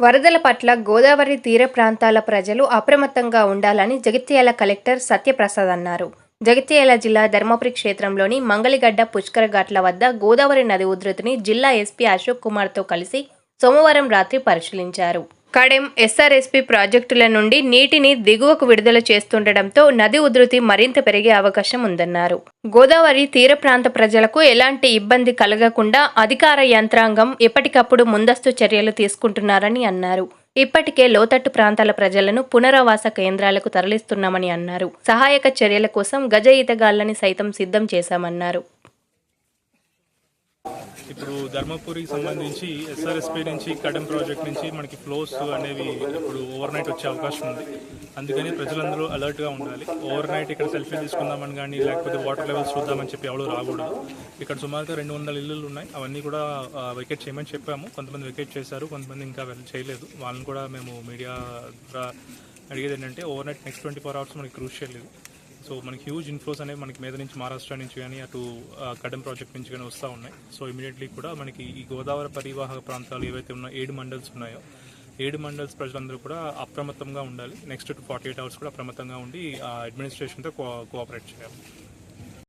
వరదల పట్ల గోదావరి తీర ప్రాంతాల ప్రజలు అప్రమత్తంగా ఉండాలని జగిత్యాల కలెక్టర్ సత్యప్రసాద్ అన్నారు. జగిత్యాల జిల్లా ధర్మపురి క్షేత్రంలోని మంగళగడ్డ పుష్కర ఘాట్ల వద్ద గోదావరి నది ఉధృతిని జిల్లా ఎస్పీ అశోక్ కుమార్తో కలిసి సోమవారం రాత్రి పరిశీలించారు. కడెం ఎస్ఆర్ఎస్పీ ప్రాజెక్టుల నుండి నీటిని దిగువకు విడుదల చేస్తుండటంతో నది ఉధృతి మరింత పెరిగే అవకాశం ఉందన్నారు. గోదావరి తీర ప్రాంత ప్రజలకు ఎలాంటి ఇబ్బంది కలగకుండా అధికార యంత్రాంగం ఎప్పటికప్పుడు ముందస్తు చర్యలు తీసుకుంటున్నారని అన్నారు. ఇప్పటికే లోతట్టు ప్రాంతాల ప్రజలను పునరావాస కేంద్రాలకు తరలిస్తున్నామని అన్నారు. సహాయక చర్యల కోసం గజ ఈతగాళ్ళని సైతం సిద్ధం చేశామన్నారు. ఇప్పుడు ధర్మపురికి సంబంధించి ఎస్ఆర్ఎస్పీ నుంచి కడెం ప్రాజెక్ట్ నుంచి మనకి ఫ్లోస్ అనేవి ఇప్పుడు ఓవర్ నైట్ వచ్చే అవకాశం ఉంది. అందుకని ప్రజలందరూ అలర్ట్గా ఉండాలి. ఓవర్ నైట్ ఇక్కడ సెల్ఫీ తీసుకుందామని కానీ లేకపోతే వాటర్ లెవెల్స్ చూద్దామని చెప్పి ఎవరు రాకూడదు. ఇక్కడ సుమారుగా రెండు వందల ఇల్లులు ఉన్నాయి. అవన్నీ కూడా వెకెట్ చేయమని చెప్పాము. కొంతమంది వెకేట్ చేశారు కొంతమంది ఇంకా చేయలేదు. వాళ్ళని కూడా మేము మీడియా ద్వారా అడిగేది ఏంటంటే overnight next twenty four hours మనకి క్రూషియల్ ఇది సో మనకి హ్యూజ్ ఇన్ఫ్లోస్ అనేవి మనకి మీద నుంచి మహారాష్ట్ర నుంచి కానీ అటు కడెం ప్రాజెక్ట్ నుంచి కానీ వస్తూ ఉన్నాయి. సో ఇమీడియట్లీ కూడా మనకి ఈ గోదావరి పరివాహక ప్రాంతాలు ఏవైతే ఉన్నాయో ఏడు మండల్స్ ఉన్నాయో ఏడు మండల్స్ ప్రజలందరూ కూడా అప్రమత్తంగా ఉండాలి. నెక్స్ట్ ఫార్టీ ఎయిట్ అవర్స్ కూడా అప్రమత్తంగా ఉండి అడ్మినిస్ట్రేషన్తో కో కోఆపరేట్ చేయాలి.